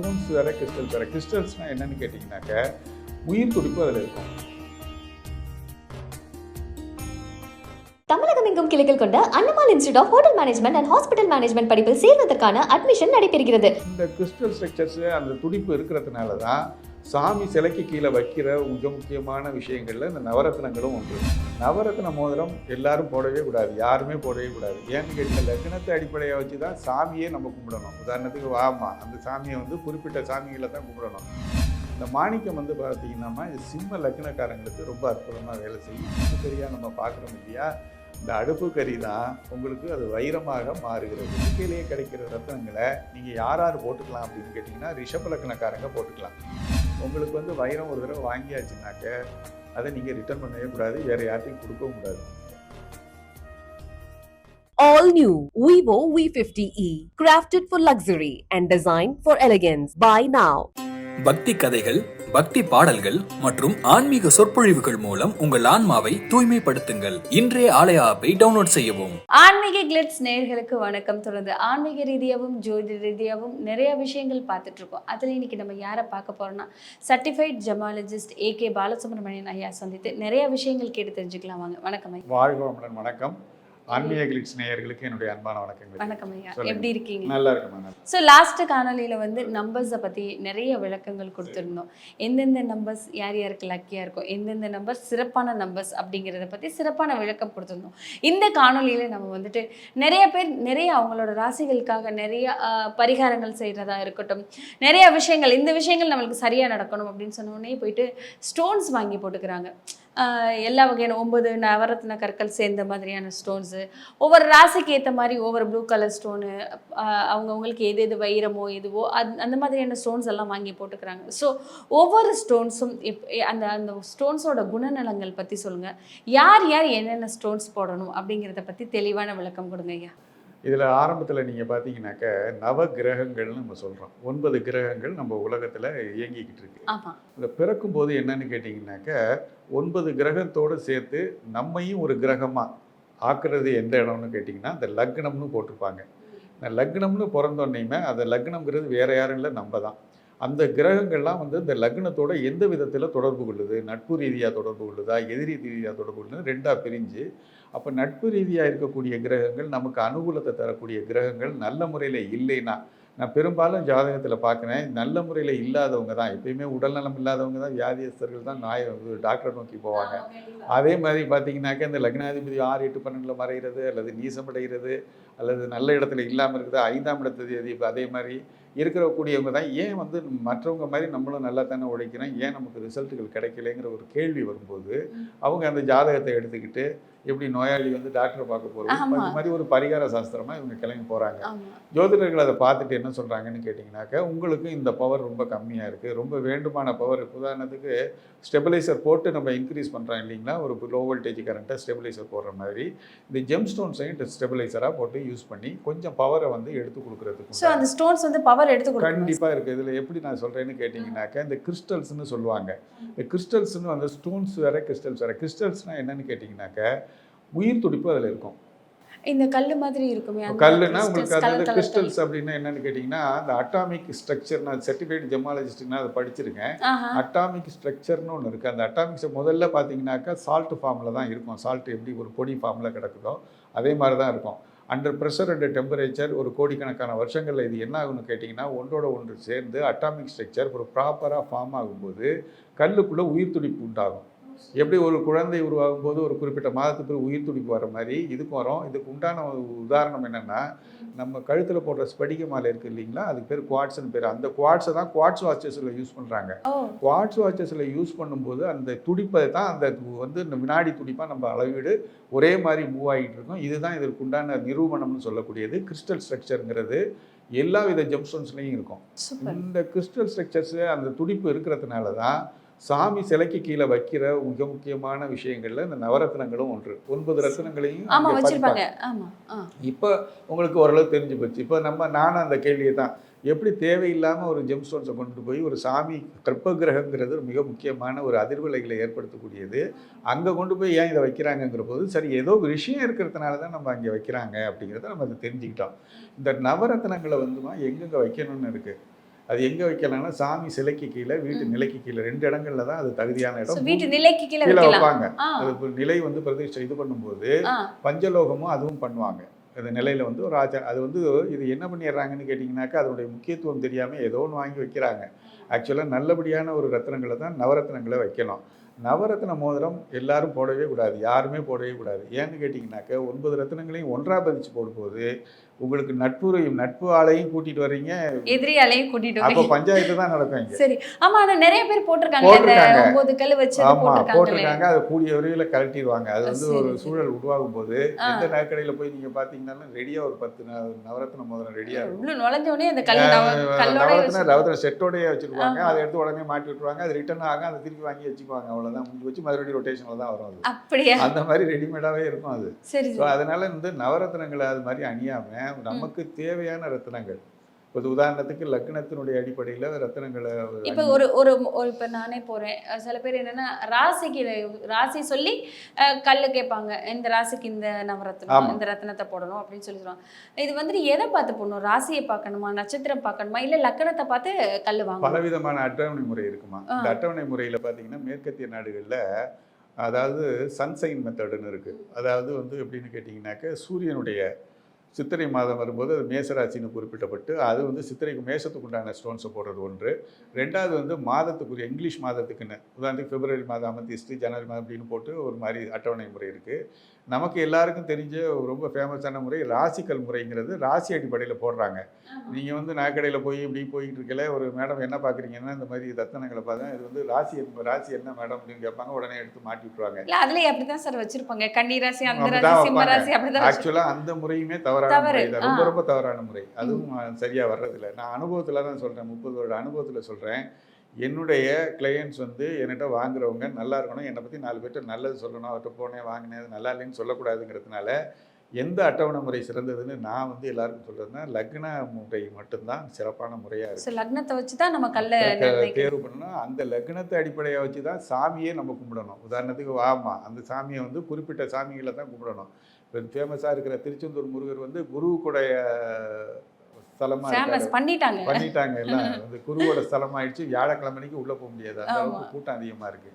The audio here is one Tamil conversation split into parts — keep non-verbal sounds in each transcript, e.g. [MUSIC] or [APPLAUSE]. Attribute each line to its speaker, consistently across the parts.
Speaker 1: ஸ்டோன்ஸ் வேற கிறிஸ்டல்ஸ் வேற. கிறிஸ்டல்ஸ்னால் என்னன்னு கேட்டிங்கனாக்க உயிர் துடிப்பு அதில் இருக்கும்.
Speaker 2: தமிழகம் எங்கும் கிளைகள் கொண்ட Annamal institute of hotel management and hospital management படிப்பில் சேர்வதற்கான அட்மிஷன் நடைபெறுகிறது.
Speaker 1: இந்த கிறிஸ்டல் ஸ்ட்ரக்சர்ஸ் அந்த துடிப்பு இருக்கிறதுனால தான் சாமி சிலைக்கு கீழே வைக்கிற மிக முக்கியமான விஷயங்களில் இந்த நவரத்னங்களும் ஒன்று நவரத்ன மோதிரம் எல்லாரும் போடவே கூடாது. யாருமே போடவே கூடாது. ஏன்னு கேட்டால் லக்னத்தை அடிப்படையாக வச்சு தான் சாமியே நம்ம கும்பிடணும். உதாரணத்துக்கு வாமா அந்த சாமியை வந்து குறிப்பிட்ட சாமிகளை தான் கும்பிடணும். இந்த மாணிக்கம் வந்து பார்த்தீங்கன்னா சிம்ம லக்னக்காரங்களுக்கு ரொம்ப அற்புதமாக வேலை செய்யும். இது நம்ம பார்க்குறோம் இல்லையா? இந்த அடுப்பு கறி தான் உங்களுக்கு அது வைரமாக மாறுகிறது இயற்கையிலேயே கிடைக்கிற ரத்தனங்களை நீங்கள் யார் யார் போட்டுக்கலாம் அப்படின்னு கேட்டிங்கன்னா ரிஷப லக்னக்காரங்க போட்டுக்கலாம் உங்களுக்கு வந்து வைரம் ஒரு தடவை வாங்கியாச்சுனாக்க அதை நீங்கள் ரிட்டர்ன் பண்ணவே கூடாது வேறு யார்ட்டையும் கொடுக்கவும் கூடாது
Speaker 3: All new Vivo V50e, crafted for luxury and designed for elegance. Buy now.
Speaker 4: பக்தி கதைகள் பக்தி பாடல்கள் மற்றும் ஆன்மீக சொற்பொழிவுகள் மூலம் உங்கள் ஆன்மாவை தூய்மைப்படுத்துங்கள். இன்றைய ஆலய ஆப்பை டவுன்லோட் செய்யவும்.
Speaker 5: ஆன்மீக கிளிட்ஸ் நேயர்களுக்கு வணக்கம். தொடர்ந்து ஆன்மீக ரீதியாகவும் ஜோதி ரீதியாகவும் நிறைய விஷயங்கள் பார்த்துட்டு இருக்கோம். அதில் இன்னைக்கு நம்ம யாரை பார்க்க போறோம்னா certified gemologist A K Balasubramanian ஐயா சந்தித்து நிறைய விஷயங்கள் கேட்டு தெரிஞ்சுக்கலாம் வாங்க. வணக்கம்
Speaker 1: வாழ்க வளமுடன் வணக்கம். ஆன்மீக கிளிட்ஸ் நேயர்களுக்கு என்னுடைய அன்பான வணக்கங்கள்.
Speaker 5: வணக்கம் ஐயா. எப்படி இருக்கீங்க?
Speaker 1: நல்லா இருக்குமா
Speaker 5: ஸோ லாஸ்ட் காணொலியில் வந்து நம்பர்ஸை பற்றி நிறைய விளக்கங்கள் கொடுத்துருந்தோம். எந்தெந்த நம்பர்ஸ் யார் யாருக்கு லக்கியாக இருக்கும் எந்தெந்த நம்பர்ஸ் சிறப்பான நம்பர்ஸ் அப்படிங்கிறத பற்றி சிறப்பான விளக்கம் கொடுத்துருந்தோம். இந்த காணொலியில் நம்ம வந்துட்டு நிறைய பேர் நிறைய அவங்களோட ராசிகளுக்காக நிறைய பரிகாரங்கள் செய்கிறதா இருக்கட்டும் நிறைய விஷயங்கள் இந்த விஷயங்கள் நம்மளுக்கு சரியாக நடக்கணும் அப்படின்னு சொன்ன உடனே போயிட்டு ஸ்டோன்ஸ் வாங்கி போட்டுக்கிறாங்க. எல்லா வகையான ஒன்பது நவரத்ன கற்கள் சேர்ந்த மாதிரியான ஸ்டோன்ஸு ஒவ்வொரு ராசிக்கு ஏற்ற மாதிரி ஒவ்வொரு ப்ளூ கலர் ஸ்டோனு அவங்கவுங்களுக்கு எது எது வைரமோ எதுவோ அது அந்த மாதிரியான ஸ்டோன்ஸ் எல்லாம் வாங்கி போட்டுக்கிறாங்க. ஸோ ஒவ்வொரு ஸ்டோன்ஸும் இப் அந்த அந்த ஸ்டோன்ஸோட குணநலங்கள் பற்றி சொல்லுங்கள் யார் யார் என்னென்ன ஸ்டோன்ஸ் போடணும் அப்படிங்கிறத பற்றி தெளிவான விளக்கம் கொடுங்க ஐயா.
Speaker 1: இதில் ஆரம்பத்தில் நீங்கள் பார்த்தீங்கன்னாக்க நவ கிரகங்கள்னு நம்ம சொல்கிறோம். ஒன்பது கிரகங்கள் நம்ம உலகத்தில் இயங்கிக்கிட்டு இருக்கு. இந்த பிறக்கும்போது என்னன்னு கேட்டிங்கனாக்க ஒன்பது கிரகத்தோடு சேர்த்து நம்மையும் ஒரு கிரகமாக ஆக்குறது எந்த இடம்னு கேட்டிங்கன்னா இந்த லக்னம்னு போட்டிருப்பாங்க. இந்த லக்னம்னு பிறந்தோன்னையுமே அந்த லக்னம்ங்கிறது வேற யாரும் இல்லை நம்ம தான். அந்த கிரகங்கள்லாம் வந்து இந்த லக்னத்தோட எந்த விதத்தில் தொடர்பு கொள்ளுது? நட்பு ரீதியாக தொடர்பு கொள்ளுதா? எதிரி ரீதியாக தொடர்பு கொள்ளுது ரெண்டாக பிரிஞ்சு அப்போ நட்பு ரீதியாக இருக்கக்கூடிய கிரகங்கள் நமக்கு அனுகூலத்தை தரக்கூடிய கிரகங்கள் நல்ல முறையில் இல்லைன்னா நான் பெரும்பாலும் ஜாதகத்தில் பார்க்குறேன் நல்ல முறையில் இல்லாதவங்க தான் எப்பயுமே உடல்நலம் இல்லாதவங்க தான் வியாதியஸ்தர்கள் தான் நாய் டாக்டர் நோக்கி போவாங்க. அதே மாதிரி பார்த்தீங்கன்னாக்க இந்த லக்னாதிபதி ஆறு எட்டு பன்னெண்டில் மறைகிறது அல்லது நீசமடைகிறது அல்லது நல்ல இடத்துல இல்லாமல் இருக்குது ஐந்தாம் இடத்து அதே மாதிரி இருக்கிற கூடியவங்க தான். ஏன் வந்து மற்றவங்க மாதிரி நம்மளும் நல்லா தானே உழைக்கிறோம்? ஏன் நமக்கு ரிசல்ட்டுகள் கிடைக்கலைங்கிற ஒரு கேள்வி வரும்போது அவங்க அந்த ஜாதகத்தை எடுத்துக்கிட்டு எப்படி நோயாளி வந்து டாக்டரை பார்க்க போகிறோம்
Speaker 5: ஆமா.
Speaker 1: அந்த மாதிரி ஒரு பரிகார சாஸ்திரமாக இவங்க கிளம்பி போகிறாங்க ஜோதிடர்கள் அதை பார்த்துட்டு என்ன சொல்கிறாங்கன்னு கேட்டிங்கனாக்கா உங்களுக்கு இந்த பவர் ரொம்ப கம்மியாக இருக்குது ரொம்ப வேண்டுமான பவர் உதாரணத்துக்கு ஸ்டெபிலைசர் போட்டு நம்ம இன்க்ரீஸ் பண்ணுறோம் இல்லைங்களா? ஒரு லோ வோல்டேஜ் கரண்ட்டை ஸ்டெபிலைசர் போடுற மாதிரி இந்த ஜெம் ஸ்டோன்ஸையும் ஸ்டெபிலைசராக போட்டு யூஸ் பண்ணி கொஞ்சம் பவரை வந்து எடுத்து கொடுக்குறதுக்கு
Speaker 5: ஸோ அந்த ஸ்டோன்ஸ் வந்து பவர் எடுத்து
Speaker 1: கண்டிப்பாக இருக்குது இதில் எப்படி நான் சொல்கிறேன்னு கேட்டிங்கனாக்கா இந்த கிறிஸ்டல்ஸ்னு சொல்லுவாங்க. இந்த கிறிஸ்டல்ஸ்னு வந்து ஸ்டோன்ஸ் வேற கிறிஸ்டல்ஸ் வேற. கிறிஸ்டல்ஸ்னால் என்னன்னு கேட்டிங்கனாக்கா உயிர் துடிப்பு அதில் இருக்கும்.
Speaker 5: இந்த கல் மாதிரி இருக்குமே
Speaker 1: கல்லுனா உங்களுக்கு
Speaker 5: colour
Speaker 1: அது
Speaker 5: colour
Speaker 1: கிறிஸ்டல்ஸ் அப்படின்னா என்னன்னு கேட்டிங்கன்னா அந்த அட்டாமிக் ஸ்ட்ரக்சர் நான் சர்டிஃபைடு ஜெமாலஜிஸ்ட்னா அதை படிச்சிருக்கேன். அட்டாமிக் ஸ்ட்ரக்சர்னு ஒன்று இருக்குது அந்த அட்டாமிக்ஸ் முதல்ல பார்த்தீங்கன்னாக்கா சால்ட் ஃபார்மில் தான் இருக்கும். சால்ட் எப்படி ஒரு பொடி ஃபார்மில் கிடக்குதோ அதே மாதிரி தான் இருக்கும். அண்டர் ப்ரெஷர் அண்ட் டெம்பரேச்சர் ஒரு கோடிக்கணக்கான வருஷங்களில் இது என்ன ஆகும்னு கேட்டிங்கன்னா ஒன்றோட ஒன்று சேர்ந்து அட்டாமிக் ஸ்ட்ரக்சர் ஒரு ப்ராப்பராக ஃபார்ம் ஆகும்போது கல்லுக்குள்ளே உயிர் துடிப்பு உண்டாகும். எப்படி ஒரு குழந்தை உருவாகும் போது ஒரு குறிப்பிட்ட மாதத்துக்கு உயிர் துடிப்பு வர மாதிரி இதுக்கு வரும். இதுக்கு உண்டான உதாரணம் என்னென்னா நம்ம கழுத்தில் போடுற ஸ்படிக மாலை இருக்குது இல்லைங்களா? அதுக்கு பேர் குவாட்ஸ்னு பேர். அந்த குவாட்ஸை தான் குவாட்ஸ் வாட்சஸில் யூஸ் பண்ணுறாங்க குவாட்ஸ் வாட்சஸில் யூஸ் பண்ணும்போது அந்த துடிப்பை தான் அந்த வந்து இந்த வினாடி துடிப்பாக நம்ம அளவீடு ஒரே மாதிரி மூவ் ஆகிட்டு இருக்கும். இதுதான் இதற்கு உண்டான நிரூபணம்னு சொல்லக்கூடியது. கிறிஸ்டல் ஸ்ட்ரக்சருங்கிறது எல்லா வித ஜெம்ஸ்டோன்ஸ்லையும் இருக்கும். இந்த கிறிஸ்டல் ஸ்ட்ரக்சர்ஸ் அந்த துடிப்பு இருக்கிறதுனால தான் சாமி சிலைக்கு கீழே வைக்கிற மிக முக்கியமான விஷயங்கள்ல இந்த நவரத்னங்களும் ஒன்று. ஒன்பது ரத்னங்களையும் இப்போ உங்களுக்கு ஓரளவு தெரிஞ்சு போச்சு. இப்போ நம்ம நானும் அந்த கேள்வியை தான். எப்படி தேவையில்லாமல் ஒரு ஜெம் ஸ்டோன்ஸை கொண்டு போய் ஒரு சாமி கற்பகிரகங்கிறது மிக முக்கியமான ஒரு அதிர்வலைகளை ஏற்படுத்தக்கூடியது. அங்கே கொண்டு போய் ஏன் இதை வைக்கிறாங்கங்கிற போது சரி ஏதோ ஒரு விஷயம் இருக்கிறதுனால தான் நம்ம அங்கே வைக்கிறாங்க அப்படிங்கிறத நம்ம அதை தெரிஞ்சுக்கிட்டோம். இந்த நவரத்னங்களை வந்துமா எங்கெங்கே வைக்கணும்னு இருக்குது அது எங்கே வைக்கலாம்னா சாமி சிலைக்கு கீழே வீட்டு. நிலைக்கு கீழே ரெண்டு இடங்கள்ல தான் அது தகுதியான இடம்.
Speaker 5: வீட்டு நிலைக்கு கீழே
Speaker 1: வைப்பாங்க. அது நிலை வந்து பிரதிஷ்டை இது பண்ணும்போது பஞ்சலோகமும் அதுவும் பண்ணுவாங்க. அந்த நிலையில வந்து ஒரு ஆச்சார அது வந்து இது என்ன பண்ணிடுறாங்கன்னு கேட்டிங்கனாக்கா அதனுடைய முக்கியத்துவம் தெரியாமல் ஏதோ ஒன்று வாங்கி வைக்கிறாங்க. ஆக்சுவலாக நல்லபடியான ஒரு ரத்தினங்களை தான் நவரத்னங்களை வைக்கணும். நவரத்ன மோதிரம் எல்லாரும் போடவே கூடாது. யாருமே போடவே கூடாது. ஏன்னு கேட்டிங்கனாக்கா ஒன்பது ரத்தினங்களையும் ஒன்றா பதிச்சு போடும்போது உங்களுக்கு நட்புறையும் நட்பு ஆளையும் கூட்டிட்டு வர்றீங்க.
Speaker 5: எதிரியாலையும் கூட்டிட்டு
Speaker 1: அப்போ பஞ்சாயத்து தான் நடக்கும்
Speaker 5: சரி. ஆமா ஆனா நிறைய பேர் போட்டிருக்காங்க. ஒன்பது கல் வச்சு
Speaker 1: ஆமா போட்டிருக்காங்க. அதை கூடிய விரைவில் கழட்டிடுவாங்க. அது வந்து ஒரு. சூழல் உருவாகும் போது. எந்த நகைக்கடையில் போய் நீங்க பாத்தீங்கன்னாலும் ரெடியா ஒரு பத்து ந- நவரத்ன மோதிரம் ரெடியா இருக்கும்.
Speaker 5: உள்ள நுழைஞ்ச உடனே அந்த கல் நவ- கல்லோட
Speaker 1: நவரத்ன ரவத்திர செட்டோடய வச்சிருப்பாங்க. அதை எடுத்து உடனே மாட்டி விட்டுருவாங்க. அது ரிட்டர்ன் ஆகும். அதை திருப்பி வாங்கி வச்சுக்குவாங்க. அவ்வளவுதான். முடிஞ்சு வச்சு மறுபடியும் ரொட்டேஷனில் தான் வரும் அது.
Speaker 5: அப்படியா?
Speaker 1: அந்த மாதிரி ரெடிமேடாவே இருக்கும் அது.
Speaker 5: சரி
Speaker 1: அதனால வந்து நவரத்னங்களை அது மாதிரி அணியாம நமக்கு தேவையான ரத்தினங்கள். இப்போ உதாரணத்துக்கு லக்னத்தினுடைய அடிப்படையில் ரத்தினங்களை
Speaker 5: இப்ப ஒரு ஒரு ஒரு இப்ப நானே போறேன். அஹ் சில பேர் என்னன்னா ராசிக்கு ராசி சொல்லி கல்லு கேட்பாங்க. இந்த ராசிக்கு இந்த நவரத்னம். இந்த ரத்னத்தை போடணும் அப்படின்னு சொல்லி சொல்லுவாங்க இது வந்துட்டு எதை பார்த்து போடணும்? ராசியை பார்க்கணுமா? நட்சத்திரம் பார்க்கணுமா? இல்ல லக்கணத்தை பார்த்து கல்லு வாங்கணும்?
Speaker 1: பலவிதமான அட்டவணை முறை இருக்குமா. இந்த அட்டவணை முறையில் பார்த்தீங்கன்னா மேற்கத்திய நாடுகளில் அதாவது சன்சைன் மெத்தடுன்னு இருக்குது அதாவது வந்து எப்படின்னு கேட்டிங்கனாக்க சூரியனுடைய சித்திரை மாதம் வரும்போது அது மேசராசின்னு குறிப்பிட்டப்பட்டு அது வந்து சித்திரைக்கு மேசத்துக்கு உண்டான ஸ்டோன்ஸை போடுறது ஒன்று. ரெண்டாவது வந்து மாதத்துக்குரிய இங்கிலீஷ் மாதத்துக்குன்னு. உதாரணத்துக்கு பிப்ரவரி மாதம் அமர்த்திஸ்ட் ஜனவரி மாதம் அப்படின்னு போட்டு ஒரு மாதிரி அட்டவணை முறை இருக்குது நமக்கு எல்லாருக்கும் தெரிஞ்ச ரொம்ப ஃபேமஸான முறை ராசிக்கல் முறைங்கிறது ராசி அடிப்படையில் போடுறாங்க. நீங்கள் வந்து நகைக்கடையில் போய் இப்படி போயிட்டு இருக்கல ஒரு மேடம் என்ன பார்க்குறீங்கன்னா இந்த மாதிரி ரத்தனங்களை பார்த்தா இது வந்து ராசி ராசி என்ன மேடம் அப்படின்னு கேட்பாங்க உடனே எடுத்து மாட்டி விட்டுருவாங்க.
Speaker 5: அதுலயே அப்படிதான் சார் வச்சிருப்பாங்க. கன்னி ராசி அந்த ராசி சிம்ம வச்சிருப்பாங்க.
Speaker 1: ஆக்சுவலாக அந்த முறையுமே தவறான
Speaker 5: தவறு.
Speaker 1: முறை. தான் ரொம்ப. ரொம்ப தவறான முறை. அதுவும் அஹ், சரியா வர்றதில்ல. நான் அனுபவத்தில் தான் சொல்கிறேன் முப்பது வருட அனுபவத்தில் சொல்கிறேன் என்னுடைய கிளையண்ட்ஸ் வந்து என்கிட்ட வாங்குறவங்க நல்லா இருக்கணும். என்னை பற்றி நாலு பேர்ட்ட நல்லது சொல்லணும். அவர்கிட்ட போனேன் வாங்கினேன். நல்லா இல்லைன்னு சொல்லக்கூடாதுங்கிறதுனால எந்த அட்டவணை முறை சிறந்ததுன்னு நான் வந்து எல்லாருக்கும் சொல்கிறதுனா லக்ன முறை மட்டும்தான் சிறப்பான முறையாக இருக்குது
Speaker 5: லக்னத்தை வச்சுதான் நம்ம கல்ல.
Speaker 1: தேர்வு பண்ணணும். அந்த லக்னத்தை அடிப்படையாக வச்சு தான் சாமியே நம்ம கும்பிடணும். உதாரணத்துக்கு வாமா அந்த சாமியை வந்து குறிப்பிட்ட சாமிகளை தான் கும்பிடணும். ஃபேமஸாக இருக்கிற திருச்செந்தூர் முருகர் வந்து குருவுக்குடைய ஸ்தலமாக
Speaker 5: பண்ணிட்டாங்க
Speaker 1: பண்ணிட்டாங்க எல்லாம் [LAUGHS] வந்து குருவோட ஸ்தலம் ஆயிடுச்சு வியாழக்கிழமைக்கு உள்ளே போக முடியாது. அந்த. அளவுக்கு கூட்டம் அதிகமாக இருக்கு.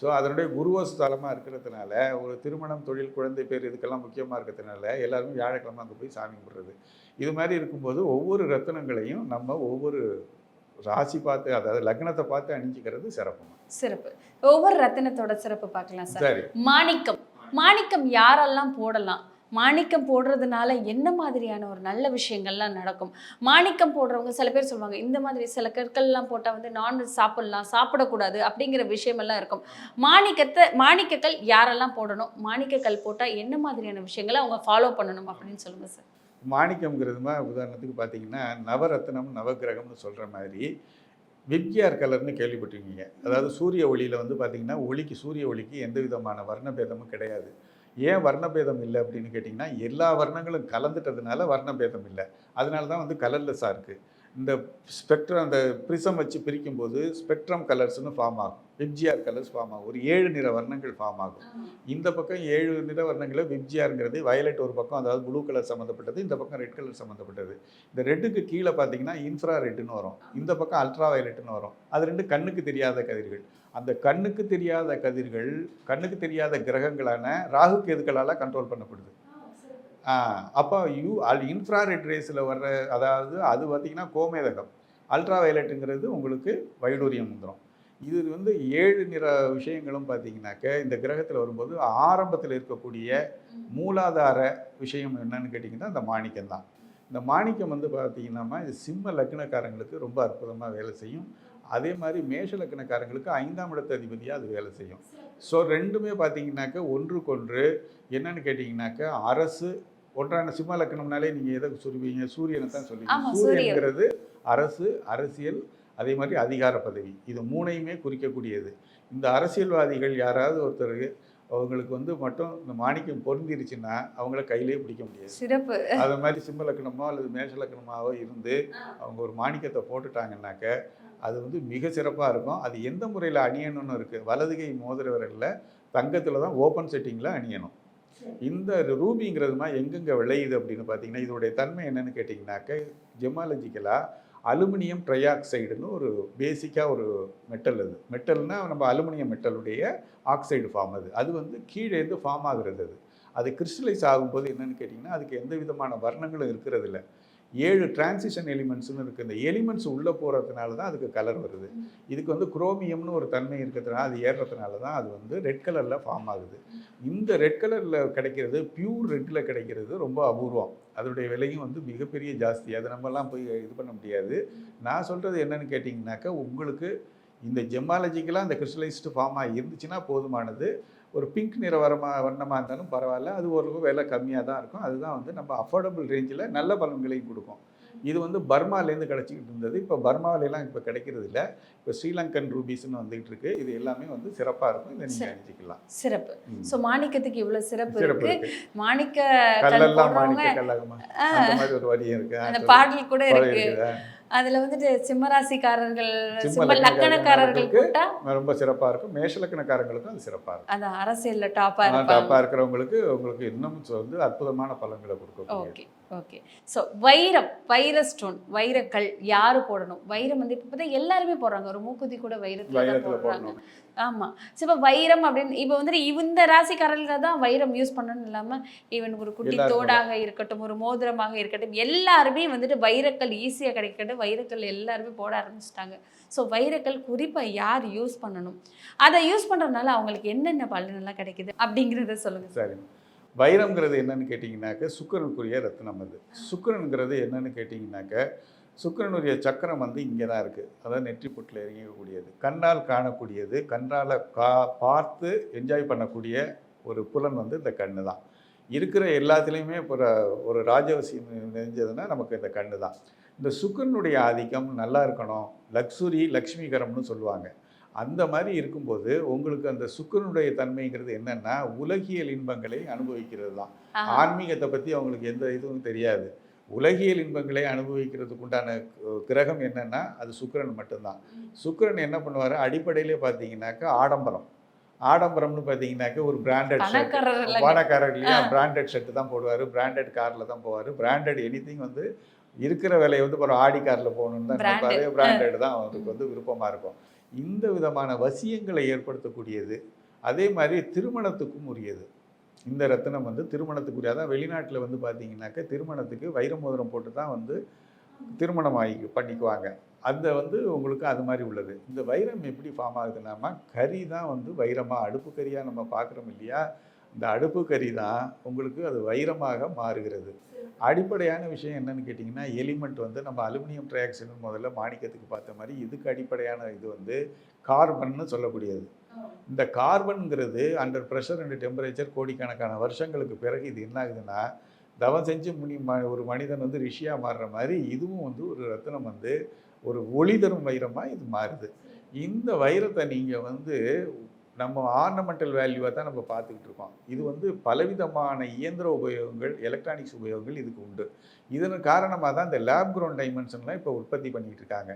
Speaker 1: ஸோ அதனுடைய குருவ ஸ்தலமாக இருக்கிறதுனால ஒரு திருமணம் தொழில் குழந்தை பேர் இதுக்கெல்லாம் முக்கியமாக இருக்கிறதுனால எல்லாருமே வியாழக்கிழமை அங்கே போய் சாமி கும்பிட்றது. இது மாதிரி இருக்கும்போது ஒவ்வொரு ரத்தினங்களையும் நம்ம ஒவ்வொரு ராசி பார்த்து அதாவது லக்னத்தை பார்த்து அணிஞ்சிக்கிறது சிறப்பு.
Speaker 5: சிறப்பு. ஒவ்வொரு ரத்தினத்தோட சிறப்பு பார்க்கலாம் சார்.
Speaker 1: சரி.
Speaker 5: மாணிக்கம். மாணிக்கம் யாரெல்லாம் போடலாம்? மாணிக்கம் போடுறதுனால என்ன மாதிரியான ஒரு நல்ல விஷயங்கள்லாம் நடக்கும்? மாணிக்கம் போடுறவங்க சில பேர் சொல்லுவாங்க இந்த மாதிரி சில கற்கள்லாம் போட்டால் வந்து நான்வெஜ் சாப்பிடலாம் சாப்பிடக்கூடாது அப்படிங்கிற விஷயமெல்லாம் இருக்கும். மாணிக்கத்தை மாணிக்கக்கல் யாரெல்லாம் போடணும்? மாணிக்கக்கல் போட்டால் என்ன மாதிரியான விஷயங்களை அவங்க ஃபாலோ பண்ணணும் அப்படின்னு சொல்லுங்கள் சார்.
Speaker 1: மாணிக்கம்ங்கிறது மாதிரி உதாரணத்துக்கு பார்த்தீங்கன்னா நவரத்னம் நவகிரகம்னு சொல்கிற மாதிரி விப்கியார் கலர்னு கேள்விப்பட்டிருக்கீங்க. அதாவது சூரிய ஒளியில் வந்து பார்த்திங்கன்னா ஒளிக்கு சூரிய ஒளிக்கு எந்த விதமான வர்ணபேதமும் கிடையாது. ஏன் வர்ணபேதம் இல்லை அப்படின்னு கேட்டிங்கன்னா எல்லா வர்ணங்களும் கலந்துட்டதுனால வர்ணபேதம் இல்லை. அதனால தான் வந்து கலர்லெஸ்ஸாக இருக்குது இந்த ஸ்பெக்ட்ரம் அந்த ப்ரிசம் வச்சு பிரிக்கும்போது ஸ்பெக்ட்ரம் கலர்ஸ்னு ஃபார்ம் ஆகும். விப்ஜிஆர் கலர்ஸ் ஃபார்ம் ஆகும். ஒரு ஏழு நிற வர்ணங்கள் ஃபார்ம் ஆகும். இந்த பக்கம் ஏழு நிற வர்ணங்களை விப்ஜிஆருங்கிறது வயலட் ஒரு பக்கம் அதாவது ப்ளூ கலர் சம்மந்தப்பட்டது இந்த பக்கம் ரெட் கலர் சம்மந்தப்பட்டது இந்த ரெட்டுக்கு கீழே பார்த்தீங்கன்னா இன்ஃப்ரா ரெட்டுன்னு வரும். இந்த பக்கம் அல்ட்ரா வயலட்னு வரும். அது ரெண்டு கண்ணுக்கு தெரியாத கதிர்கள். அந்த கண்ணுக்கு தெரியாத கதிர்கள் கண்ணுக்கு தெரியாத கிரகங்களான ராகு கேதுக்களால் கண்ட்ரோல் பண்ணப்படுது? அப்போ யூ அல் இன்ஃப்ராரெட் ரேஸில் வர்ற அதாவது அது பார்த்தீங்கன்னா கோமேதகம். அல்ட்ரா வயலட்டுங்கிறது உங்களுக்கு வைடூரியம் வந்துடும் இது வந்து ஏழு நிற விஷயங்களும் பார்த்தீங்கன்னாக்க இந்த கிரகத்தில் வரும்போது ஆரம்பத்தில் இருக்கக்கூடிய மூலாதார விஷயம் என்னன்னு கேட்டிங்கன்னா இந்த மாணிக்கம் தான். இந்த மாணிக்கம் வந்து பார்த்தீங்கன்னா இது சிம்ம லக்னக்காரங்களுக்கு ரொம்ப அற்புதமாக வேலை செய்யும். அதே மாதிரி மேஷ லக்னக்காரங்களுக்கு ஐந்தாம் இடத்து அதிபதியாக அது வேலை செய்யும். ஸோ ரெண்டுமே பார்த்தீங்கன்னாக்க ஒன்றுக்கொன்று. என்னன்னு கேட்டிங்கனாக்க அரசு ஒன்றான சிம்ம லக்னம்னாலே நீங்கள் எதை சொல்லுவீங்க? சூரியனை தான் சொல்லுவீங்க.
Speaker 5: சூரியன்.
Speaker 1: சூரியன்கிறது அரசு அரசியல் அதே மாதிரி அதிகார பதவி. இது மூணையுமே குறிக்கக்கூடியது. இந்த அரசியல்வாதிகள் யாராவது ஒருத்தர் அவங்களுக்கு வந்து மட்டும் இந்த மாணிக்கம் பொருந்திருச்சுன்னா அவங்கள கையிலே பிடிக்க முடியாது.
Speaker 5: சிறப்பு.
Speaker 1: அது மாதிரி சிம்ம லக்னமோ அல்லது மேஷ லக்னமாவோ இருந்து அவங்க ஒரு மாணிக்கத்தை போட்டுட்டாங்கன்னாக்க அது வந்து மிக சிறப்பாக இருக்கும். அது எந்த முறையில் அணியணும்னு இருக்குது வலதுகை மோதிரவர்களில் தங்கத்தில் தான் ஓப்பன் செட்டிங்கில் அணியணும். இந்த ரூபிங்கிறதுமா எங்கெங்கே விளையுது அப்படின்னு பார்த்தீங்கன்னா இதோடைய தன்மை என்னென்னு கேட்டிங்கனாக்க ஜெமாலஜிக்கலாக அலுமினியம் ட்ரைஆக்சைடுன்னு ஒரு பேசிக்காக ஒரு மெட்டல் அது. மெட்டல்னால் நம்ம அலுமினியம் மெட்டலுடைய ஆக்சைடு ஃபார்ம் அது. அது வந்து கீழே இருந்து ஃபார்ம் ஆகுறது அது. அது கிறிஸ்டலைஸ் ஆகும்போது என்னென்னு கேட்டிங்கன்னா அதுக்கு எந்த விதமான வர்ணங்களும் இருக்கிறதில்ல ஏழு டிரான்சிஷன் எலிமெண்ட்ஸ்னு இருக்குது இந்த எலிமெண்ட்ஸ் உள்ளே போகிறதுனால தான் அதுக்கு கலர் வருது. இதுக்கு வந்து குரோமியம்னு ஒரு தன்மை இருக்கிறதுனால அது ஏறுறதுனால தான் அது வந்து ரெட் கலரில் ஃபார்ம் ஆகுது. இந்த ரெட் கலரில் கிடைக்கிறது பியூர் ரெட்டில் கிடைக்கிறது ரொம்ப அபூர்வம். அதோடைய விலையும் வந்து மிகப்பெரிய ஜாஸ்தி. அதை நம்மலாம் போய் இது பண்ண முடியாது. நான் சொல்கிறது என்னன்னு கேட்டிங்கனாக்கா உங்களுக்கு இந்த ஜெமாலஜிக்கலாக இந்த கிறிஸ்டலைஸ்டு ஃபார்மாக இருந்துச்சுன்னா போதுமானது. ஒரு பிங்க் நிற வரமா வண்ணமாக இருந்தாலும் பரவாயில்ல. அது ஒரு விலை கம்மியாக தான் இருக்கும். அதுதான் வந்து நம்ம அஃபோர்டபுள் ரேஞ்சில் நல்ல பலன்களையும் கொடுக்கும். இது வந்து பர்மாலேருந்து கிடச்சிக்கிட்டு இருந்தது. இப்போ பர்மாவிலலாம் இப்போ கிடைக்கிறது இல்லை. இப்போ ஸ்ரீலங்கன் ரூபீஸ்னு வந்துகிட்டு இருக்கு. இது எல்லாமே வந்து சிறப்பாக இருக்கும். இதை நீங்கள். அணிஞ்சிக்கலாம்
Speaker 5: சிறப்பு. ஸோ மாணிக்கத்துக்கு இவ்வளவு சிறப்பு இருக்கு. மாணிக்க கல்
Speaker 1: கல்லெல்லாம் மாணிக்க கல்லாகுமா. அந்த மாதிரி ஒரு வரியும் இருக்கு.
Speaker 5: அந்த பாடல் கூட இருக்கு? அதுல வந்துட்டு சிம்மராசிக்காரர்கள்
Speaker 1: சிம்ம
Speaker 5: சிம்ம லக்கணக்காரர்கள்
Speaker 1: லக்னக்காரர்களுக்கு
Speaker 5: கூட்டா
Speaker 1: ரொம்ப சிறப்பாக இருக்கும். மேஷலக்கணக்காரங்களுக்கும் அது சிறப்பாக இருக்கும்.
Speaker 5: அதான் அரசியல்ல டாப்பா
Speaker 1: டாப்பாக
Speaker 5: இருப்பாங்க.
Speaker 1: இருக்கிறவங்களுக்கு உங்களுக்கு இன்னும் வந்து அற்புதமான பலன்களை கொடுக்கும்.
Speaker 5: ஓகே. ஓகே ஸோ வைரம் வைர ஸ்டோன் வைரக்கல் யாரு போடணும்? வைரம் வந்து இப்போ பார்த்தா எல்லாருமே போடுறாங்க. ஒரு மூக்குத்தி கூட வைரத்துல போடுறாங்க.
Speaker 1: போடணும்.
Speaker 5: ஆமா. ஸோ இப்போ வைரம் அப்படின்னு இப்போ வந்துட்டு இந்த ராசிக்காரர்கள் தான் வைரம் யூஸ் பண்ணணும்னு இல்லாம ஈவன் ஒரு குட்டி தோடாக இருக்கட்டும் ஒரு மோதிரமாக இருக்கட்டும் எல்லாருமே வந்துட்டு வைரக்கல் ஈஸியாக கிடைக்கட்டும். வைரக்கல் எல்லாருமே போட ஆரம்பிச்சிட்டாங்க. ஸோ வைரக்கல் குறிப்பா யார் யூஸ் பண்ணணும்? அதை யூஸ் பண்றதுனால அவங்களுக்கு என்னென்ன பலனெல்லாம் கிடைக்குது அப்படிங்கிறத சொல்லுங்க.
Speaker 1: சரி. வைரம்ங்கிறது என்னன்னு கேட்டிங்கனாக்க சுக்கிரனுக்குரிய ரத்னம் அது. சுக்கிரனுங்கிறது என்னன்னு கேட்டிங்கனாக்க சுக்கிரனுடைய சக்கரம் வந்து இங்கே தான் இருக்குது அதாவது நெற்றி பொட்டில் இறங்கக்கூடியது. கண்ணால் காணக்கூடியது. கண்ணால் கா பார்த்து என்ஜாய் பண்ணக்கூடிய ஒரு புலன் வந்து இந்த கண்ணு தான் இருக்கிற எல்லாத்துலேயுமே இப்போ ஒரு ராஜவசியம் நெஞ்சதுன்னா நமக்கு இந்த கண்ணு தான் இந்த சுக்கரனுடைய ஆதிக்கம் நல்லா இருக்கணும். லக்ஸுரி லக்ஷ்மிகரம்னு சொல்லுவாங்க. அந்த மாதிரி இருக்கும்போது உங்களுக்கு அந்த சுக்கிரனுடைய தன்மைங்கிறது என்னன்னா உலகியல் இன்பங்களை அனுபவிக்கிறது தான். ஆன்மீகத்தை பற்றி அவங்களுக்கு எந்த இதுவும் தெரியாது. உலகியல் இன்பங்களை அனுபவிக்கிறதுக்கு உண்டான கிரகம் என்னன்னா அது சுக்கிரன் மட்டும்தான். சுக்கிரன் என்ன பண்ணுவார்? அடிப்படையிலே பார்த்தீங்கன்னாக்கா ஆடம்பரம். ஆடம்பரம்னு பார்த்தீங்கன்னாக்கா ஒரு பிராண்டட்
Speaker 5: இல்லைங்க.
Speaker 1: பணக்காரர் இல்லையா. பிராண்டட் ஷர்ட் தான் போடுவார். பிராண்டட் காரில் தான் போவார். பிராண்டட் எனிதிங் வந்து இருக்கிற விலையை வந்து ஒரு ஆடி காரில் போகணுன்னு தான். நினைப்பாரு. பிராண்டட் தான் அவருக்கு வந்து விருப்பமாக இருக்கும். இந்த விதமான வசியங்களை ஏற்படுத்தக்கூடியது. அதே மாதிரி திருமணத்துக்கும் உரியது. இந்த ரத்தினம் வந்து திருமணத்துக்குரிய அதான் வெளிநாட்டில் வந்து பார்த்தீங்கன்னாக்க திருமணத்துக்கு வைர மோதிரம் போட்டு தான் வந்து திருமணம் ஆகி பண்ணிக்குவாங்க. அந்த வந்து உங்களுக்கு அது மாதிரி உள்ளது. இந்த வைரம் எப்படி ஃபார்ம் ஆகுதுன்னாமா கறி தான் வந்து வைரமாக அடுப்பு கறியாக நம்ம பார்க்குறோம் இல்லையா? இந்த அடுப்பு கறி தான் உங்களுக்கு அது வைரமாக மாறுகிறது. அடிப்படையான விஷயம் என்னன்னு கேட்டிங்கன்னா எலிமெண்ட் வந்து நம்ம அலுமினியம் ட்ரையாக்சைடு முதல்ல மாணிக்கத்துக்கு பார்த்த மாதிரி இதுக்கு அடிப்படையான இது வந்து கார்பன்னு சொல்லக்கூடியது. இந்த கார்பனுங்கிறது அண்டர் ப்ரெஷர் அண்ட் டெம்பரேச்சர் கோடிக்கணக்கான வருஷங்களுக்கு பிறகு இது என்ன ஆகுதுன்னா தவம் செஞ்சு முனி ம ஒரு மனிதன் வந்து ரிஷியாக மாறுற மாதிரி இதுவும் வந்து ஒரு ரத்தினம் வந்து ஒரு ஒளி தரும் வைரமாக இது மாறுது. இந்த வைரத்தை நீங்கள் வந்து நம்ம ஆர்னமெண்டல் வேல்யூவாக தான் நம்ம பார்த்துக்கிட்டு இருக்கோம். இது வந்து பலவிதமான இயந்திர உபயோகங்கள் எலக்ட்ரானிக்ஸ் உபயோகங்கள் இதுக்கு உண்டு. இதன் காரணமாக தான் இந்த லேப் க்ரௌண்ட் டைமென்ஷன்லாம் இப்போ உற்பத்தி பண்ணிக்கிட்டு இருக்காங்க.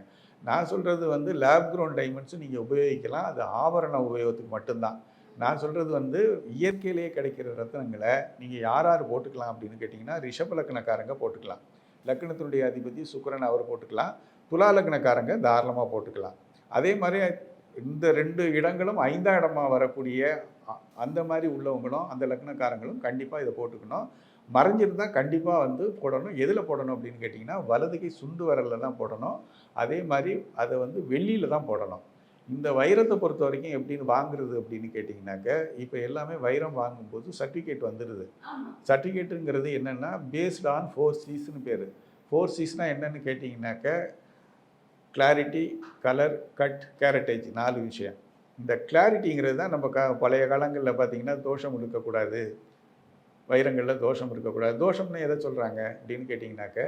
Speaker 1: நான் சொல்கிறது வந்து லேப் க்ரௌண்ட் டைமண்ட்ஸும் நீங்கள் உபயோகிக்கலாம். அது ஆபரண உபயோகத்துக்கு மட்டும்தான். நான் சொல்கிறது வந்து இயற்கையிலேயே கிடைக்கிற ரத்தனங்களை நீங்கள் யார் யார் போட்டுக்கலாம் அப்படின்னு கேட்டிங்கன்னா ரிஷப லக்னக்காரங்க போட்டுக்கலாம். லக்னத்தினுடைய அதிபதி சுக்கரன் அவர் போட்டுக்கலாம். துலா லக்னக்காரங்க தாராளமாக போட்டுக்கலாம். அதே மாதிரி இந்த ரெண்டு இடங்களும் ஐந்தாம் இடமா வரக்கூடிய அந்த மாதிரி உள்ளவங்களும் அந்த லக்னக்காரங்களும் கண்டிப்பாக இதை போட்டுக்கணும். மறைஞ்சிருந்தா கண்டிப்பாக வந்து போடணும். எதில் போடணும் அப்படின்னு கேட்டிங்கன்னா வலதுகை சுண்டு விரலில் தான் போடணும். அதே மாதிரி அதை வந்து வெள்ளியில் தான் போடணும். இந்த வைரத்தை பொறுத்த வரைக்கும் எப்படின்னு வாங்குறது அப்படின்னு கேட்டிங்கனாக்க இப்போ எல்லாமே வைரம் வாங்கும்போது சர்டிஃபிகேட் வந்துடுது சர்டிஃபிகேட்டுங்கிறது என்னென்னா பேஸ்ட் ஆன் ஃபோர் சீஸ்னு பேர். ஃபோர் சீஸ்னால் என்னன்னு கேட்டிங்கனாக்க கிளாரிட்டி கலர் கட் கேரட்டேஜ் நாலு விஷயம். இந்த கிளாரிட்டிங்கிறது தான் நம்ம க பழைய காலங்களில் பார்த்தீங்கன்னா தோஷம் இருக்கக்கூடாது வைரங்களில் தோஷம் இருக்கக்கூடாது. தோஷம்னு எதை சொல்கிறாங்க அப்படின்னு கேட்டிங்கனாக்க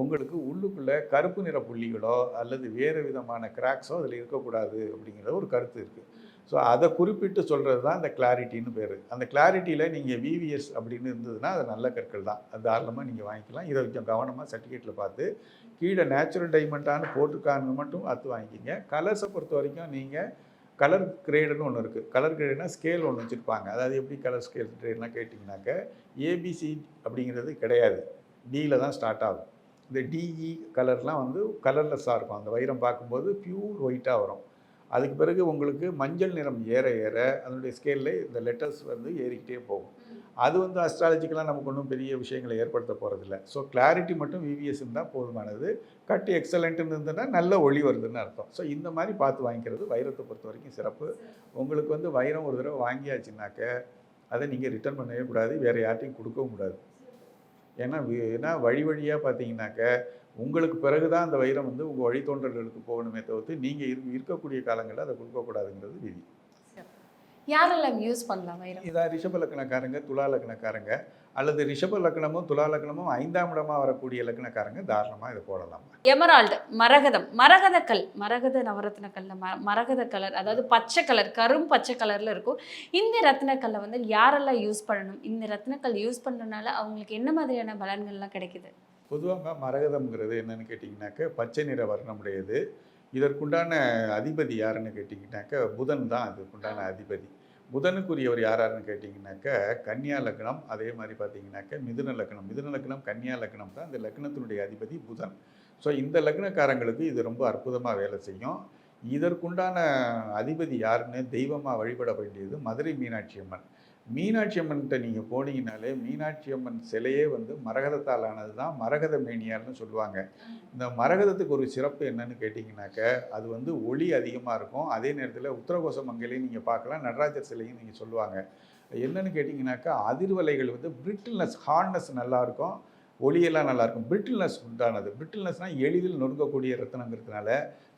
Speaker 1: உங்களுக்கு உள்ளுக்குள்ளே கருப்பு நிற புள்ளிகளோ அல்லது வேறு விதமான கிராக்ஸோ அதில் இருக்கக்கூடாது அப்படிங்கிற ஒரு கருத்து இருக்குது ஸோ அதை குறிப்பிட்டு சொல்கிறது தான் அந்த கிளாரிட்டின்னு பேர். அந்த கிளாரிட்டியில் நீங்கள் விவிஎஸ் அப்படின்னு இருந்ததுன்னா அது நல்ல கற்கள் தான். அது தாராளமாக நீங்கள் வாங்கிக்கலாம். இதை கொஞ்சம் கவனமாக சர்டிஃபிகேட்டில் பார்த்து கீழே நேச்சுரல் டைமண்டானு போட்டிருக்கான்னு மட்டும் பார்த்து வாங்கிக்கிங்க. கலர்ஸை பொறுத்த வரைக்கும் நீங்கள் கலர் கிரேடுன்னு ஒன்று இருக்குது கலர் கிரேடுனா ஸ்கேல் ஒன்று வச்சுருப்பாங்க. அதாவது எப்படி கலர் ஸ்கேல் கிரேட்லாம் கேட்டிங்கனாக்க ஏபிசி அப்படிங்கிறது கிடையாது. டியில் தான் ஸ்டார்ட் ஆகும். இந்த டிஇ கலர்லாம் வந்து கலர்லெஸ்ஸாக இருக்கும். அந்த வைரம் பார்க்கும்போது பியூர் ஒயிட்டாக வரும். அதுக்கு பிறகு உங்களுக்கு மஞ்சள் நிறம் ஏற ஏற அதனுடைய ஸ்கேலில் இந்த லெட்டர்ஸ் வந்து ஏறிக்கிட்டே போகும். அது வந்து அஸ்ட்ராலஜிக்கலாக நமக்கு ஒன்றும் பெரிய விஷயங்களை ஏற்படுத்த போகிறதில்ல ஸோ கிளாரிட்டி மட்டும் விவிஎஸ் இருந்தால் போதுமானது. கட்டு எக்ஸலண்ட்டுன்னு இருந்ததுன்னா நல்ல ஒளி வருதுன்னு அர்த்தம். ஸோ இந்த மாதிரி பார்த்து வாங்கிக்கிறது வைரத்தை பொறுத்த வரைக்கும் சிறப்பு. உங்களுக்கு வந்து வைரம் ஒரு தடவை வாங்கியாச்சுனாக்க அதை நீங்கள் ரிட்டர்ன் பண்ணவே கூடாது. வேறு யார்ட்டையும் கொடுக்கவும் கூடாது. ஏன்னா ஏன்னா வழி வழியாக பார்த்தீங்கன்னாக்க உங்களுக்கு பிறகு தான் அந்த வைரம் வந்து உங்கள் வழித்தோன்றல்களுக்கு போகணுமே தவிர்த்து நீங்கள் இரு இருக்கக்கூடிய காலங்களில் அதை கொடுக்கக்கூடாதுங்கிறது விதி.
Speaker 5: யாரெல்லாம் யூஸ் பண்ணலாம் வைரம்?
Speaker 1: இதான் ரிஷப லக்கணக்காரங்க துலா லக்கணக்காரங்க அல்லது ரிஷப லக்கணமும் துலா லக்கணமும் ஐந்தாம் இடமாக வரக்கூடிய லக்கணக்காரங்க தாராளமாக இதை போடலாம்.
Speaker 5: எமரால்டு மரகதம் மரகத கல் மரகத நவரத்ன கல்ல ம மரகத கலர் அதாவது பச்சை கலர் கரும் பச்சை கலர்ல இருக்கும். இந்த ரத்னக்கல்லை வந்து யாரெல்லாம் யூஸ் பண்ணணும்? இந்த ரத்னக்கல் யூஸ் பண்றதுனால அவங்களுக்கு என்ன மாதிரியான பலன்கள்லாம் கிடைக்குது?
Speaker 1: பொதுவாக மரகதம்ங்கிறது என்னென்னு கேட்டிங்கனாக்க பச்சை நிற வர்ணமுடையது. இதற்குண்டான அதிபதி யாருன்னு கேட்டிங்கனாக்க புதன் தான் அதுக்குண்டான அதிபதி. புதனுக்குரியவர் யார் யாருன்னு கேட்டிங்கனாக்க கன்னியா லக்னம் அதே மாதிரி பார்த்தீங்கன்னாக்க மிதுன லக்னம். மிதுன லக்னம் கன்னியா லக்னம் தான் இந்த லக்னத்தினுடைய அதிபதி புதன். ஸோ இந்த லக்னக்காரங்களுக்கு இது ரொம்ப அற்புதமாக வேலை செய்யும். இதற்குண்டான அதிபதி யாருன்னு தெய்வமாக வழிபட வேண்டியது மதுரை மீனாட்சி அம்மன். மீனாட்சி அம்மன்கிட்ட நீங்கள் போனீங்கனாலே மீனாட்சி அம்மன் சிலையே வந்து மரகதத்தால் ஆனது தான் மரகத மேனியார்னு சொல்லுவாங்க. இந்த மரகதத்துக்கு ஒரு சிறப்பு என்னன்னு கேட்டிங்கனாக்க அது வந்து ஒளி அதிகமாக இருக்கும். அதே நேரத்தில் உத்தரகோச மங்கலையும் நீங்கள் பார்க்கலாம் நடராஜர் சிலையும் நீங்கள் சொல்லுவாங்க. என்னன்னு கேட்டிங்கனாக்கா அதிர்வலைகள் வந்து பிரிட்டில்னஸ் ஹார்ட்னஸ் நல்லாயிருக்கும் ஒளியெல்லாம் நல்லாயிருக்கும் பிரிட்டில்னஸ் உண்டானது. பிரிட்டில்னஸ்னால் எளிதில் நொறுங்கக்கூடிய ரத்தனங்கிறதுனால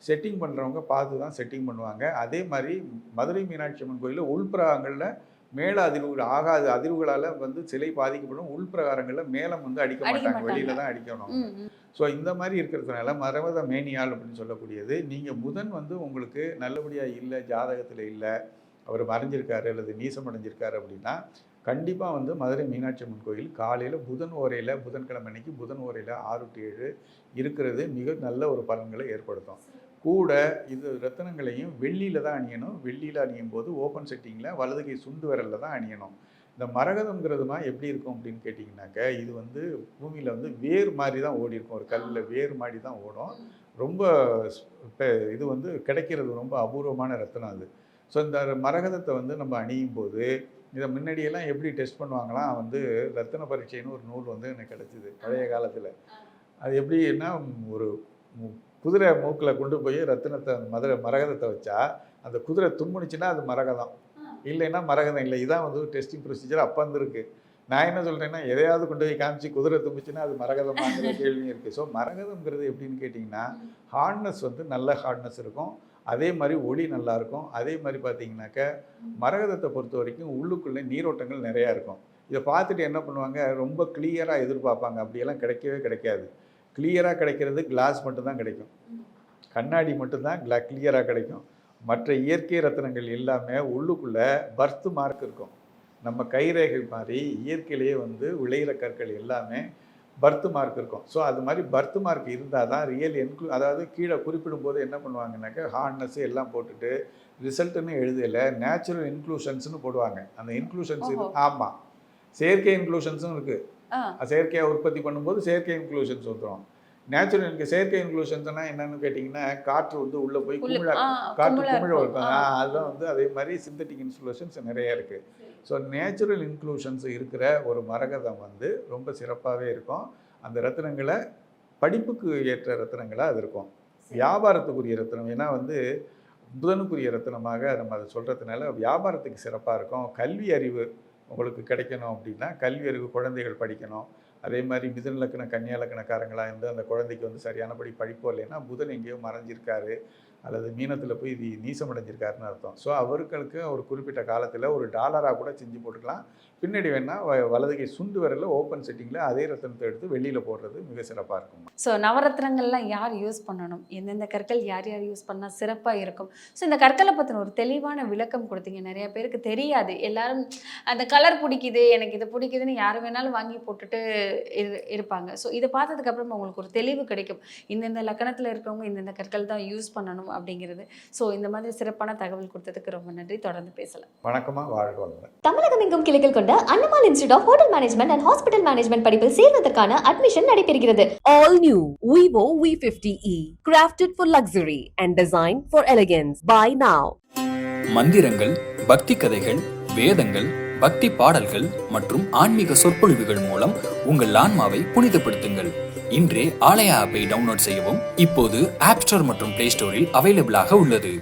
Speaker 1: செட்டிங் பண்ணுறவங்க பார்த்து தான் செட்டிங் பண்ணுவாங்க. அதே மாதிரி மதுரை மீனாட்சி அம்மன் கோயிலில் உள்பிரகாரங்களில் மேல அதிர்வுகள் ஆகாத அதிர்வுகளால் வந்து சிலை பாதிக்கப்படும் உள்பிரகாரங்களில் மேலம் வந்து அடிக்க மாட்டாங்க. வெளியில தான் அடிக்கணும். ஸோ இந்த மாதிரி இருக்கிறதுனால மரபத மேனியால் அப்படின்னு சொல்லக்கூடியது நீங்கள் புதன் வந்து உங்களுக்கு நல்லபடியாக இல்லை ஜாதகத்தில் இல்லை அவர் மறைஞ்சிருக்காரு அல்லது நீசம் அடைஞ்சிருக்காரு அப்படின்னா கண்டிப்பாக வந்து மதுரை மீனாட்சி அம்மன் கோயில் காலையில் புதன் ஓரையில் புதன்கிழமை அன்னைக்கு புதன் ஓரையில் ஆறு டு ஏழு இருக்கிறது மிக நல்ல ஒரு பலன்களை ஏற்படுத்தும் கூட இது ரத்தினங்களையும் வெள்ளியில் தான் அணியணும். வெள்ளியில் அணியும் போது ஓப்பன் செட்டிங்கில் வலது கை சுண்டு விரலில் தான் அணியணும். இந்த மரகதம்ங்கிறதுமா எப்படி இருக்கும் அப்படின்னு கேட்டிங்கனாக்க இது வந்து பூமியில் வந்து வேர் மாதிரி தான் ஓடி இருக்கும் ஒரு கல்லில் வேர் மாதிரி தான் ஓடும். ரொம்ப இது வந்து கிடைக்கிறது ரொம்ப அபூர்வமான ரத்தினம் அது. ஸோ இந்த மரகதத்தை வந்து நம்ம அணியும் போது இதை முன்னாடியெல்லாம் எப்படி டெஸ்ட் பண்ணுவாங்களாம்? வந்து ரத்தின பரீட்சைன்னு ஒரு நூல் வந்து எனக்கு கிடச்சிது பழைய காலத்தில். அது எப்படின்னா ஒரு குதிரை மூக்கில் கொண்டு போய் ரத்தினத்தை மதுரை மரகதத்தை வச்சா அந்த குதிரை தும்முனுச்சுன்னா அது மரகதம். இல்லைன்னா மரகதம் இல்லை. இதான் வந்து டெஸ்டிங் ப்ரொசீஜர் அப்போ இருந்திருக்கு நான் என்ன சொல்கிறேன்னா எதையாவது கொண்டு போய் காமிச்சு குதிரை தும்பிச்சுன்னா அது மரகதமாங்கிற [LAUGHS] கேள்வியும் இருக்குது ஸோ மரகதம்ங்கிறது எப்படின்னு கேட்டிங்கன்னா ஹார்ட்னஸ் வந்து நல்ல ஹார்ட்னஸ் இருக்கும். அதே மாதிரி ஒளி நல்லா இருக்கும். அதே மாதிரி பார்த்தீங்கன்னாக்க மரகதத்தை பொறுத்த வரைக்கும் உள்ளுக்குள்ளே நீரோட்டங்கள் நிறையா இருக்கும். இதை பார்த்துட்டு என்ன பண்ணுவாங்க? ரொம்ப கிளியராக எதிர்பார்ப்பாங்க. அப்படியெல்லாம் கிடைக்கவே கிடைக்காது. கிளியராக கிடைக்கிறது கிளாஸ் மட்டும்தான் கிடைக்கும். கண்ணாடி மட்டும்தான் கிளா கிளியராக கிடைக்கும். மற்ற இயற்கை ரத்தினங்கள் எல்லாமே உள்ளுக்குள்ளே பர்த் மார்க் இருக்கும். நம்ம கைரேகை மாதிரி இயற்கையிலேயே வந்து விளையிற கற்கள் எல்லாமே பர்த் மார்க் இருக்கும். ஸோ அது மாதிரி பர்த் மார்க் இருந்தால் தான் ரியல் என்க்ளூ அதாவது கீழே குறிப்பிடும் போது என்ன பண்ணுவாங்கன்னாக்கா ஹார்ட்னஸ் எல்லாம் போட்டுட்டு ரிசல்ட்டுன்னு எழுதல நேச்சுரல் இன்க்ளூஷன்ஸ்னு போடுவாங்க. அந்த இன்க்ளூஷன்ஸ். ஆமாம் செயற்கை இன்க்ளூஷன்ஸும் இருக்குது. செயற்கையாக உற்பத்தி பண்ணும்போது செயற்கை இன்க்ளூஷன்ஸ் வந்துடும் நேச்சுரல் இன்கு செயற்கை இன்க்ளூஷன்ஸ்னால் என்னன்னு கேட்டிங்கன்னா காற்று வந்து உள்ளே போய் குமிழ காற்று
Speaker 5: குமிழா இருக்கும்.
Speaker 1: அதுதான் வந்து அதே மாதிரி சிந்தட்டிக் இன்க்ளூஷன்ஸ் நிறைய இருக்குது ஸோ நேச்சுரல் இன்க்ளூஷன்ஸ் இருக்கிற ஒரு மரகதம் வந்து ரொம்ப சிறப்பாகவே இருக்கும். அந்த ரத்தினங்களை படிப்புக்கு ஏற்ற ரத்தினங்களாக அது இருக்கும். வியாபாரத்துக்குரிய ரத்தினம். ஏன்னா வந்து புதனுக்குரிய ரத்தினமாக நம்ம அதை சொல்கிறதுனால வியாபாரத்துக்கு சிறப்பாக இருக்கும். கல்வி அறிவு உங்களுக்கு கிடைக்கணும் அப்படின்னா கல்வி அறிவு குழந்தைகள் படிக்கணும். அதே மாதிரி மிதன் லக்கண கன்னியா லக்கணக்காரங்களாக இருந்து அந்த குழந்தைக்கு வந்து சரியானபடி படிப்பு இல்லைன்னா புதன் எங்கேயோ மறைஞ்சிருக்காரு அல்லது மீனத்தில் போய் இது நீசமடைஞ்சிருக்காருன்னு அர்த்தம். ஸோ அவர்களுக்கு ஒரு குறிப்பிட்ட காலத்தில் ஒரு டாலராக கூட செஞ்சு போட்டுக்கலாம். பின்னாடி வேணால் வலது கை சுண்டு வரல ஓப்பன் செட்டிங்கில் அதே ரத்தனத்தை எடுத்து வெளியில் போடுறது மிக சிறப்பாக இருக்கும்
Speaker 5: ஸோ நவரத்னங்கள்லாம் யார் யூஸ் பண்ணணும்? எந்தெந்த கற்கள் யார் யார் யூஸ் பண்ணால் சிறப்பாக இருக்கும்? ஸோ இந்த கற்களை பற்றின ஒரு தெளிவான விளக்கம் கொடுத்தீங்க. நிறைய பேருக்கு தெரியாது. எல்லாரும் அந்த கலர் பிடிக்குது எனக்கு இது பிடிக்குதுன்னு யார் வேணாலும் வாங்கி போட்டுட்டு இரு- இருப்பாங்க. ஸோ இதை பார்த்ததுக்கப்புறம் உங்களுக்கு ஒரு தெளிவு கிடைக்கும். இந்தந்த லக்கணத்தில் இருக்கிறவங்க இந்தந்த கற்கள் தான் யூஸ் பண்ணணும் அப்படிங்கிறது. ஸோ இந்த மாதிரி சிறப்பான தகவல் கொடுத்ததுக்கு ரொம்ப நன்றி. தொடர்ந்து பேசலாம்.
Speaker 1: வணக்கமாக வாழ்க வளமுடன்.
Speaker 2: தமிழகம் எங்கும் கிளைகள் கொண்ட Annamalai institute of hotel management and hospital management படிப்பில் சேர்வதற்கான அட்மிஷன் நடைபெறுகிறது
Speaker 3: All new Vivo V50e, crafted for luxury and designed for elegance. Buy now.
Speaker 4: மந்திரங்கள் பக்தி கதைகள் வேதங்கள் பக்தி பாடல்கள் மற்றும் ஆன்மீக சொற்பொழிவுகள் மூலம் உங்கள் ஆன்மாவை புனிதப்படுத்துங்கள் இன்றே ஆலயா ஆப்பை டவுன்லோட் செய்யவும் இப்போது ஆப் ஸ்டோர் மற்றும் பிளே ஸ்டோரில் அவைலபிளாக உள்ளது